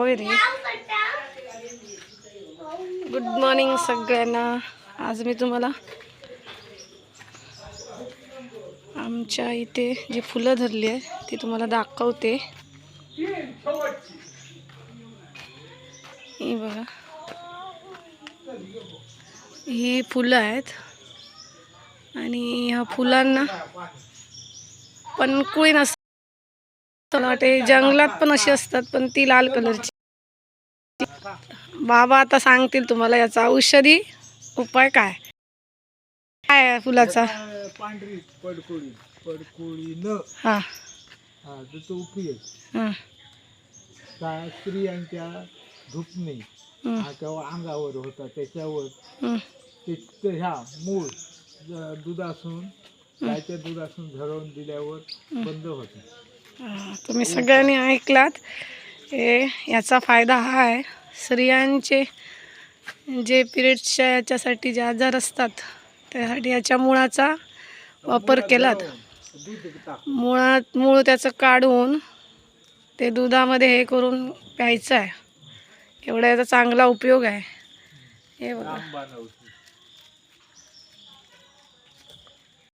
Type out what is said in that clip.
होय रे good morning सगळ्यांना. आज मी तुम्हाला आमच्या इथे जी फुलं धरली आहे ती तुम्हाला दाखवते. ही बघा. ही फुलं आहेत. आणि ह्या फुलांना पणकुळी नसतात. मला वाटते जंगलात पण अशी असतात पण ती लाल कलरची बाबा आता सांगतील तुम्हाला याचा औषधी उपाय काय? काय आहे फुलाचा? पांढरी पडकोळी. पडकोळी न. हा. हा त्याचा उपयोग. हा. स्त्रियांच्या धुपणे हं, हा तेव्हा अंगावर होता त्याच्यावर. हं. ते ते ह्या मूळ ज- दुधासून गायच्या दुधासून झरवून दिल्यावर बंद होते. हा, तुम्ही सगळ्यांनी ऐकलात. हे याचा फायदा हा आहे. स्त्रियांचे जे पिरियड्सच्या याच्यासाठी जे आजार असतात त्यासाठी याच्या मुळाचा वापर केलात. मुळात मूळ त्याचं काढून ते दुधामध्ये हे करून प्यायचं आहे. एवढा याचा चांगला उपयोग आहे. हे बघा.